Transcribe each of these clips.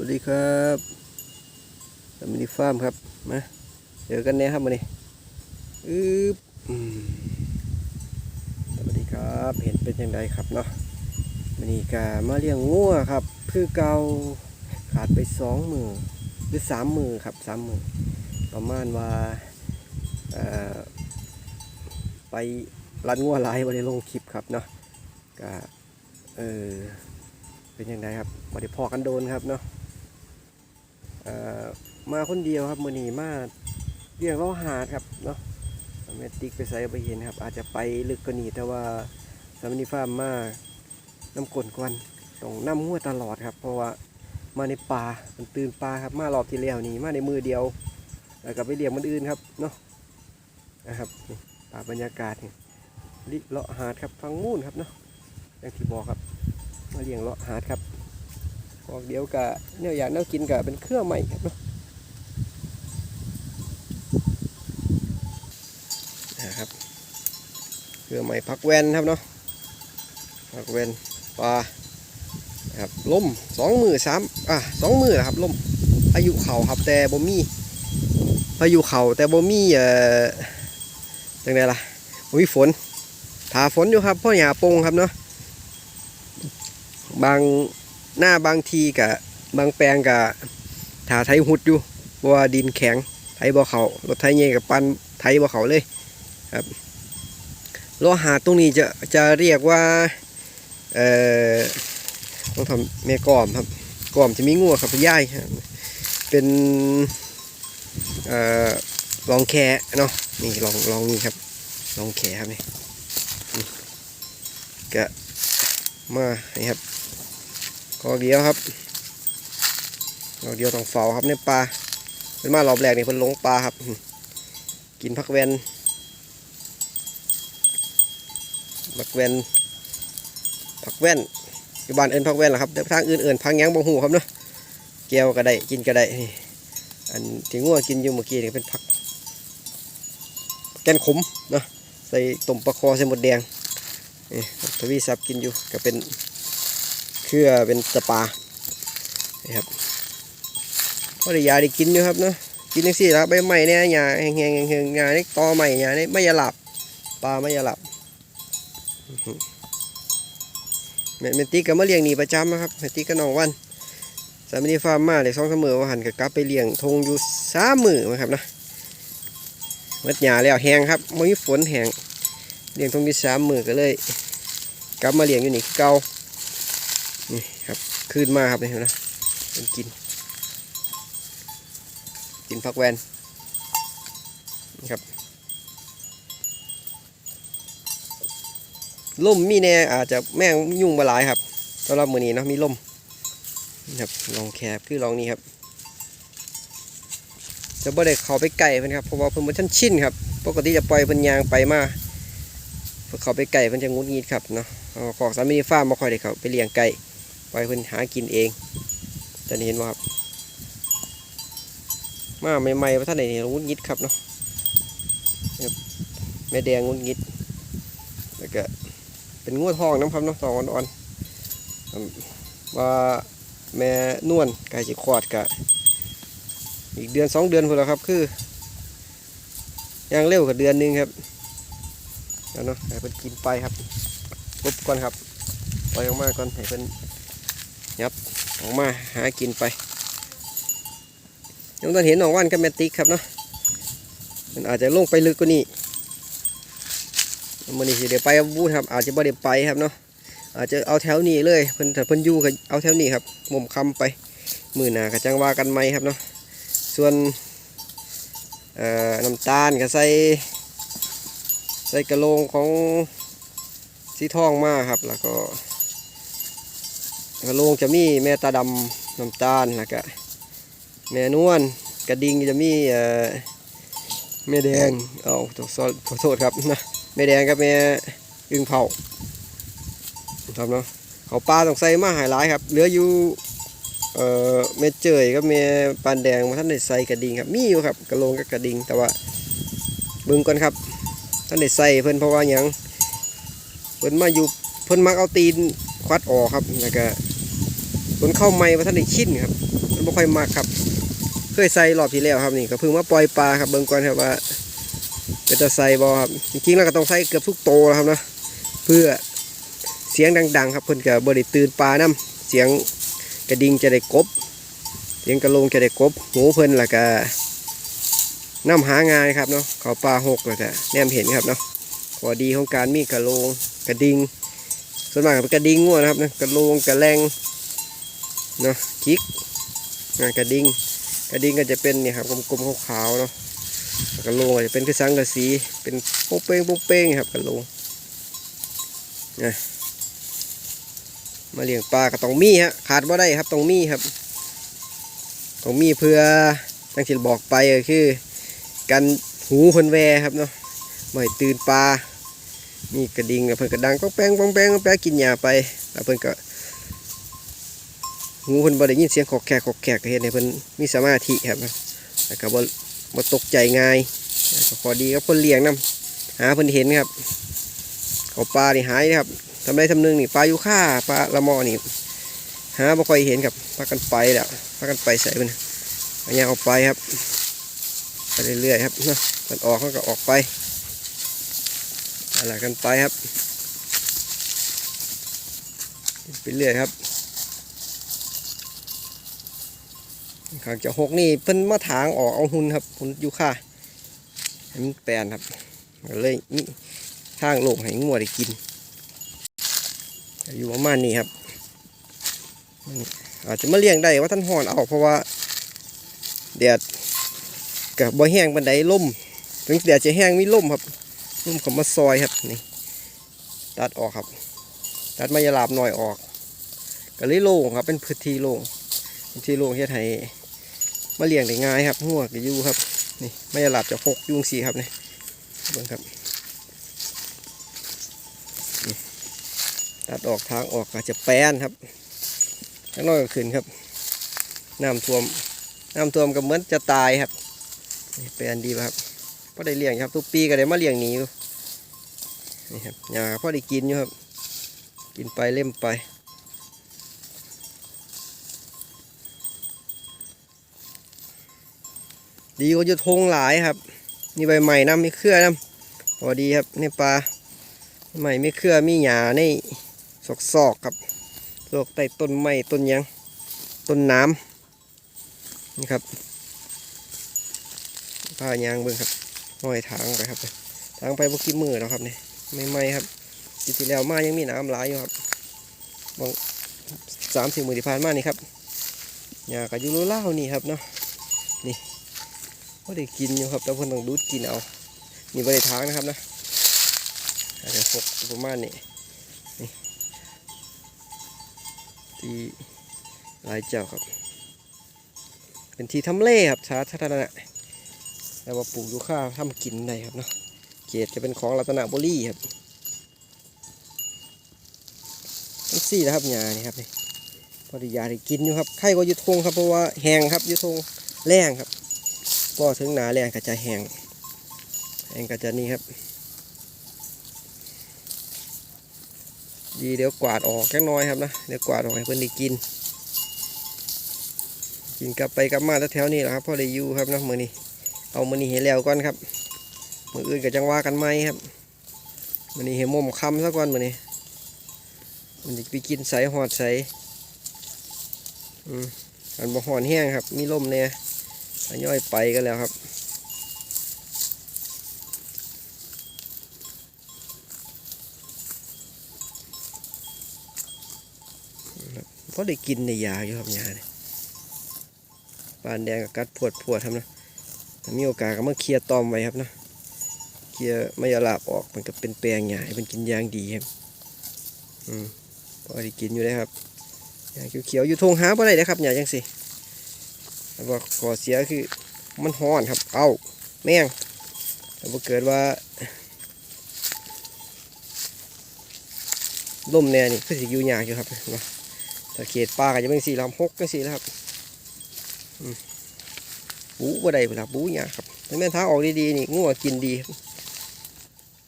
วัสดีครับสมินิฟาร์มครับ มาเจอกันแน่ครับวันนี้อึ๊บอืมสวัสดีครับ เห็นเป็นยังไงครับเนาะวันนี้กามาเลี้ยงงัวครับ คือเกาขาดไปสองมือหรือสามมือครับสามมือประมาณว่าอ่อไปรัดงัวลายวันนี้ลงคลิปครับเนาะกาเออเป็นยังไงครับบ่ได้พอกันโดนครับเนาะ มาคนเดียวครับมือนีมาเรียกล้อหาดครับเนาะแมติกไปใส่ไปเห็นครับ อาจจะไปลึกกว่านี้แต่ว่าสามนิฟามมาน้ำกลนกวนต้องน้ำหัวตลอดครับ เพราะว่ามาในป่ามันตื่นป่าครับมารอบที่แล้วนี่มาในมือเดียวแล้วก็ไปเลี้ยงมันอื่นครับเนาะนะครับป่าบรรยากาศนี่ลิเลาะหาดครับฟังมูนครับเนาะอย่างที่บอกครับมาเลี้ยงเลาะหาดครับ บอกเดี๋ยวกะเนี่ยอยากเน่ากินกะเป็นเครื่องใหม่ครับเนาะนะครับเครื่องใหม่พักแวนครับเนาะพักแวนปลาครับล่มสองมือสามอะสองมือครับล่มพายุเข่าครับแต่บ่มีพายุเข่าแต่บ่มีเอ่อจังไดล่ะบ่มีฝนถาฝนอยู่ครับพ่อหยาปงครับเนาะบาง หน้าบางทีกะบบางแปลงกะถาไทยหุดอยู่เพราะว่าดินแข็งไทยบ่อเขารถไทยเงี้ยกับปันไทยบ่อเขาเลยครับล้อหาตรงนี้จะจะเรียกว่าเอ่อต้องทำแม่กอมครับกอมจะมีงัวครับย่ายเป็นเอ่อลองแค่เนาะนี่ลองลองนี่ครับลองแค่ครับนี่นกะมานี่ครับ กอเดียวครับกอเดียวต้องเฝ้าครับในปลาเป็นมารอบแรกนี่เพิ่นลงปลาครับ กินผักแวนผักแวนผักแว่นอยู่บ้านเอิญผักแว่นแหละครับแต่ทางอื่นเอิญพังหยังบ่หูครับเนาะแก้วก็ได้กินก็ได้นี่อันที่งัวกินอยู่เมื่อกี้นี่เป็นผัก แกนขมเนาะใส่ต้มปลาคอใส่หมดแดงนี่ทวีซับกินอยู่ก็เป็น เครือเป็นสปาครับก็ได้ยาได้กินอยู่ครับเนาะกินจังซี่ละใบไม้เนี่ยหญ้าแห้งๆแห้งๆหญ้านี่ตอใหม่หญ้านี่ไม่อยาหลับปลาไม่อยาหลับอื้อหือแม่แม่ติ๊กก็มาเลี้ยงหนีประจำนะครับแม่ติ๊กก็น้องวันสามีฟาร์มมาได้สองเสมอว่าหันกับกลับไปเลี้ยงทงอยู่สามมือนะครับนะมัดหญ้าแล้วแห้งครับไม่มีฝนแห้งเลี้ยงทงที่สามมือก็เลย กลับมาเลี้ยงอยู่นี่เก่า นี่ครับขึ้นมาครับนี่เห็นะเป็นกิน กินพักแวนนี่ครับล่มมีแน่อาจจะแม่งยุ่งมาหลายครับสำหรับมือนี้เนาะมีล่มนะครับลองแคบคือลองนี้ครับ จะบ่ได้เขาไปไก่เพิ่นครับเพราะว่าเพิ่นบ่ทันชินครับปกติจะปล่อยเพิ่นยางไปมาเพิ่นเขาไปไก่เพิ่นจะงุดงิดครับเนาะเอาของสามีฟาร์มบ่ค่อยได้เขาไปเลี้ยงไก่ ปล่อยเพิ่นหากินเองจะเห็นว่าครับมาใหม่ๆว่าท่านไหนนี่งุดงิดครับเนาะแม่แดงงุดงิดแล้วก็เป็นงวดทองน้ำครับเนาะทองอ่อนๆอืมว่าแม่นวลไก่จิคอดกะอีกเดือนสองเดือนพอแล้วครับคือยังเร็วกว่าเดือนหนึงครับแล้วเนาะให้เพิ่นกินไปครับรบก่อนครับปล่อยออกมาก่อนให้เพิ่น ออกมาหากินไปยังตอนเห็นหนองว่านกับแมติกครับเนาะมันอาจจะลงไปลึกกว่านี้มันนี่สิเดี๋ยวไปบูธครับ อาจจะบ่ได้ไปครับเนาะอาจจะเอาแถวนี้เลยเพิ่นถ้าเพิ่นอยู่ก็เอาแถวนี้ครับมุมคำไปมือหนาก็จังว่ากันไหมครับเนาะส่วนน้ำตาลก็ใส่ใส่กระโหลงของสีทองมากครับ แล้วก็ กระโลงจะมีแม่ตาดำน้ำตาลแล้วก็แม่นวลกระดิ่งจะมีแม่แดงเอาขอโทษครับนะแม่แดงกับแม่อึ่งเผาครับเนาะเขาปลาต้องใส่มาหายหลายครับ เหลืออยู่เอ่อแม่เจยกับแม่ปานแดงมาท่านได้ใส่กระดิ่งครับมีอยู่ครับกระโลงกับกระดิ่งแต่ว่าบิ่งก่อนครับท่านได้ใส่เพิ่นเพราะว่าหยังเพิ่นมาอยู่เพิ่นมักเอาตีนควัดออกครับแล้วก็ เพิ่นเข้าไม้ว่าท่านได้ชิ้นครับ มันไม่ค่อยมากครับ เคยใส่รอบที่แล้วครับนี่ก็เพิ่งมาปล่อยปลาครับเบิ่งก่อนครับว่าเป็นจะใส่บอครับจริงๆแล้วก็ต้องใส่เกือบทุกโตแล้วครับนะเพื่อเสียงดัง ๆ ครับเพิ่นก็บ่ได้ตื่นปลานํเสียงกระดิ่งจะได้กบ เสียงกระโลงจะได้กบหูเพิ่นแล้วก็น้ำหางานครับเนาะเขาปลาหกแล้วก็แนมเห็นครับเนาะขอดีของการมีกระโลงกระดิ่งส่วนมากก็เป็นกระดิ่งง่วนะครับนะกระโลงกระแรง เนาะคิกอ่ากระดิ่งกระดิ่งก็จะเป็นนี่ครับกลมๆขาวๆเนาะกระโหลงก็จะเป็นคือสังกะสีเป็นโป๊งเป้งโป๊งเป้งครับกระโหลงนะมาเลี้ยงปลาก็ต้องมีฮะขาดว่าได้ครับต้องมีครับต้องมีเพื่อตั้งที่บอกไปก็คือกันหูคนแวครับเนาะไม่ตื่นปลานี่กระดิ่งกับเพิ่นกระดังก็แป้งป้องแป้งป้องแป้งกินหญ้าไปแล้วเพิ่นก็ หูเพิ่นบ่ได้ยินเสียงขอกแขกขอกแขกก็เฮ็ดให้เพิ่นมีสมาธิครับแล้วก็บ่บ่ตกใจง่ายก็ขอดีกับคนเลี้ยงนํหาเพิ่นเห็นครับเขาปลานี่หายนะครับทำได้ทำนึงนี่ปลายูค่าปลาละมอนี่หาบ่ค่อยเห็นครับพากันไปแล้วพากันไปใส่เพิ่นอันนี้เอาไปครับไปเรื่อยๆครับเนาะมันออกมันก็ออกไปอะไรกันไปครับไปเรื่อยครับ ขางจะหกนี่เพิ่นมาถางออกเอาหุ่นครับหุ่นยูค่าให้มันแปลนครับเลยนี่ทางโลกให้งัวได้กินอยู่ประมาณนี้ครับอาจจะมาเลี้ยงได้ว่าท่านห่อนเอาเพราะว่าแดดกับบ่แห้งบันไดล่มถึงแดดจะแห้งมีล่มครับล่มเขามาซอยครับนี่ตัดออกครับ ตัดมายาลาบหน่อยออกก็เลยโล่งครับเป็นพื้นที่โล่งพื้นที่โล่งเฮ็ดให้ มาเลี้ยงได้ง่ายครับหัวก็อยู่ครับนี่ไม่จะหลับจะหกยุงสีครับนี่เบิ่งครับนี่ตัดออกทางออกก็จะแปนครับข้างนอกก็ขึ้นครับน้ำท่วมน้ำท่วมก็เหมือนจะตายครับนี่แปลนดีครับพอได้เลี้ยงครับ ทุกปีก็ได้มาเลี้ยงหนีอยู่นี่ครับหญ้าพอได้กินอยู่ครับ กินไปเล่มไป ดีกว่าจะทงหลายครับนี่ใบใหม่น้ำมีเครือน้ำพอดีครับนี่ปลาใหม่ไม่เครือมีหยาในซอกซอกๆครับซอกใต้ต้นไม้ต้นยังต้นน้ำนี่ครับผ้ายางเบิ้งครับห้อยทางไปครับทางไปบกี้มือแล้วครับเนี่ยไม่ไหมครับปีที่แล้วมายังมีน้ำหลายอยู่ครับบางสามสี่หมือที่ผ่านมานี่ครับหยากระยุโรเล่าวนี่ครับเนาะนี่ ก็ได้กินอยู่ครับแต่เพิ่นต้องดูดกินเอานี่บริทางนะครับนะอาจจะหกประมาณนี้นี่ที่ลายเจ้าครับ เป็นที่ทำเลครับสาธารณะแต่ว่าปลูกยูคาทำกินได้ครับเนาะเขตจะเป็นของรัตนบุรีครับทั้งสี่นะครับยานี่ครับนี่พอดียาได้กินอยู่ครับไข่ก็ยุทงครับเพราะว่าแห้งครับยุทงแรงครับ ก็ถึงหนาแรงก็จะแห้งแห้งก็จะนี่ครับ ดีเดี๋ยวกวาดออกแค่น้อยครับนะเดี๋ยวกวาดออกให้เพื่อนได้กิน กินกลับไปกลับมาแถวนี้แหละครับพ่อได้ยู่ครับนะมือนี้เอามือนี้เห็นแล้วก่อนครับมืออื่นก็จังว่ากันไหมครับมือนี้เห็นมุมคำซะก่อนมือนี้มันจะไปกินใสหอดใสอืมอันบ่หอนแห้งครับ มีลมเนี่ย ยอยไปกันแล้วครับ เพราะได้กินในยาอยู่ครับยาเนี่ยปานแดงกับกัดปวดปวดครับนะถ้ามีโอกาสก็มาเคลียร์ตอมไว้ครับนะเคลียร์ไม่ยาลาบออกมันก็เป็นแปลงหญ้าให้มันกินยางดีครับ อืมพอได้กินอยู่เลยครับหญ้าเขียวๆอยู่ทงหาบ่ได้เลยครับหญ้าจังสิ แต่ว่าขอเสียคือมันห้อนครับ เอาแม่งแต่ว่าเกิดว่าล่มแน่นี่คือสิอยู่ยากอยู่ครับนะถ้าเขตป่าก็จะเป็นสี่ลำหกกันสี่แล้วครับบูบ่ได้เวลาบูยากครับแต่แม่นทาออกดีๆนี่งัวกินดีครับ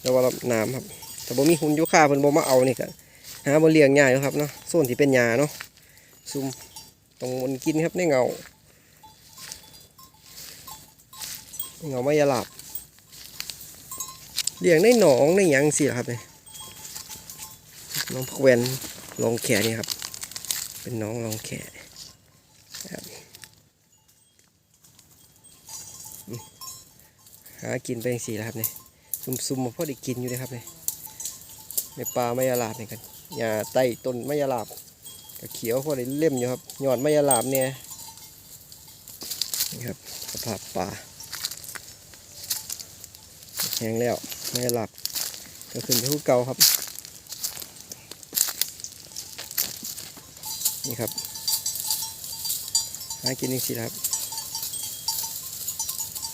แต่ว่าน้ำครับแต่บ่มีหุ่นยุค่าเพิ่นบ่มาเอานี่ก็หาบ่เลี้ยงง่ายอยู่ครับเนาะโซนที่เป็นหญ้าเนาะซุ่มตต้องมนกินครับในเงา เงาไม่ยาหลับเลี้ยงในหนองในหยังสิล่ะครับเนี่ยน้องพกแวนลองแขนี่ครับ เป็นน้องลองแขนะครับหากินไปอย่างสี่แล้วครับเนี่ยซุ่มๆมาพอได้กินอยู่เลยครับเนี่ยในปลาไม่ยาหลาบนี่กันหญ้าใต้ต้นไม่ยาหลาบก็เขียวพอได้เล่มอยู่ครับยอดไม่ยาหลาบเนี่ยนี่ครับสภาพป่า แห้งแล้วไม่หลาบก็ขึ้นไปผู้เก่าครับ นี่ครับหากินอีกสิครับ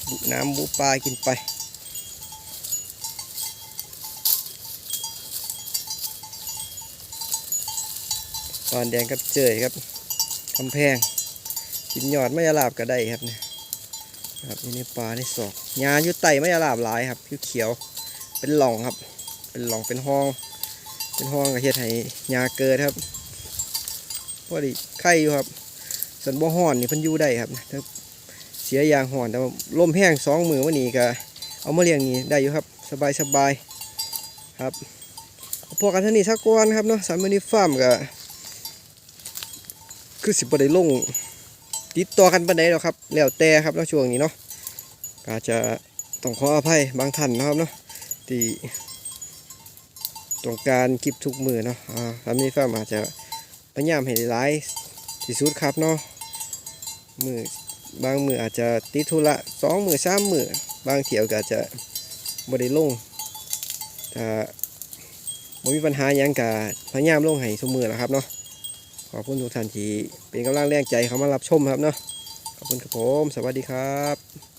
บุน้ำบุปลากินไปตอนแดงกับเจยครับกำแพงกินยอดไม่ยาลาบก็ได้ครับเนี่ย ครับนี่ในปลาในศอกยาอยู่ไตไม่ยาลาบหลายครับเขียวเป็นหล่องครับ เป็นหล่องเป็นห้อง เป็นห้องกระเทียดให้ยาเกิดครับพอดีไข่อยู่ครับส่วนบ่ห่อนนี่เพิ่นอยู่ได้ครับถ้าเสียยางห่อนแต่ว่าลมแห้งสองมือวันนี้ก็เอามาเลี้ยงนี่ได้อยู่ครับ สบายสบายครับพวกกันท่านี้สักก้อนครับเนาะสามมินิฟาร์มก็คือสิบได้ลง ติดต่อกันปานใดหรอครับแล้วแต่ครับเนาะช่วงนี้เนาะก็อาจจะต้องขออภัยบางท่านนะครับเนาะที่ต้องการคลิปทุกมือเนาะอ่าสามมินิฟามอาจจะพยายามให้ได้หลายที่สุดครับเนาะมือบางมืออาจจะติดธุระสองมือสามมือบางเที่ยวก็อาจจะบ่ได้ลงถ้าบ่มีปัญหายังก็พยายามลงให้ทุกมือแหละครับเนาะ ขอบคุณทุกท่านที่เป็นกำลังแรงใจเข้ามารับชมครับเนาะขอบคุณครับผม สวัสดีครับ